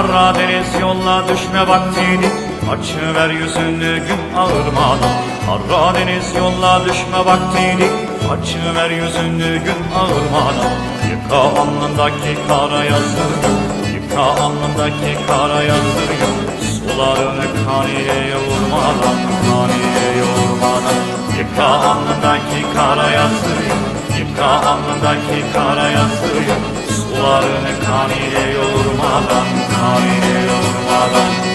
Arra Karadeniz yolla düşme vaktini Açıver yüzünü gün ağırmadan Karadeniz yolla düşme vaktini Açıver yüzünü gün ağırmadan Yıka alnındaki kara yazıyı Yıka alnındaki kara yazıyı Sularını kaniye yoğurmadan Kaniye yoğurmadan Yıka alnındaki kara yazıyı Yıka alnındaki kara yazıyı Sularını kaniye yoğurmadan Kaniye yoğurmadan Shalom.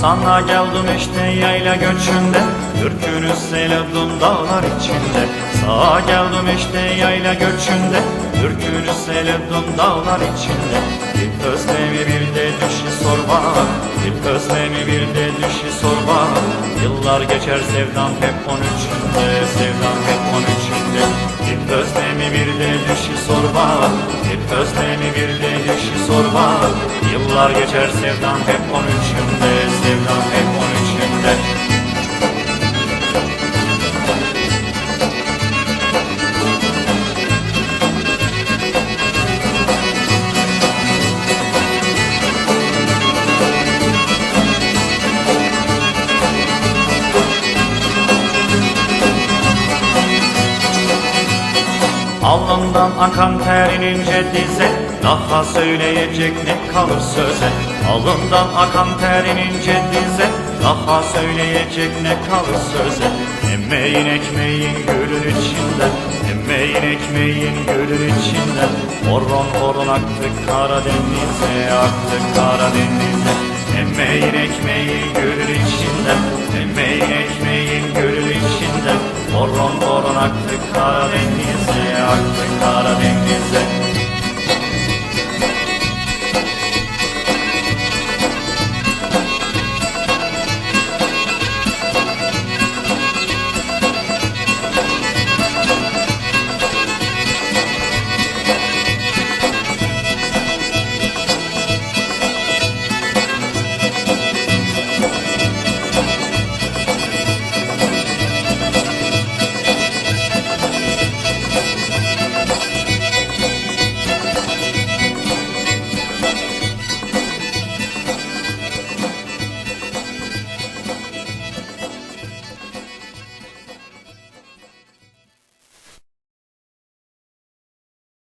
Sana geldim işte yayla göçünde. Türkünü seyledim dağlar içinde. Sağa geldim işte yayla göçünde. Türkünü seyledim dağlar içinde. Bir özlemi bir de düşü sor bana. Bir özlemi bir de düşü sor bana. Yıllar geçer sevdam hep on üçünde Sevdam hep on üçünde Bir özlemi bir de düşü sor bana. Bir özlemi bir de düşü sor bana Yıllar geçer sevdam hep on üçünde Sevdam. hep Alnından akan terin ince dize Daha söyleyecek ne kalır söze? Alnından akan terin ince dize Daha söyleyecek ne kalır söze? Emmeyin ekmeğin gülün içinde Emmeyin ekmeğin gülün içinde. Horon horon aktı Karadeniz'e Aktı Karadeniz'e. Emmeyin ekmeğin gülün içinde Emmeyin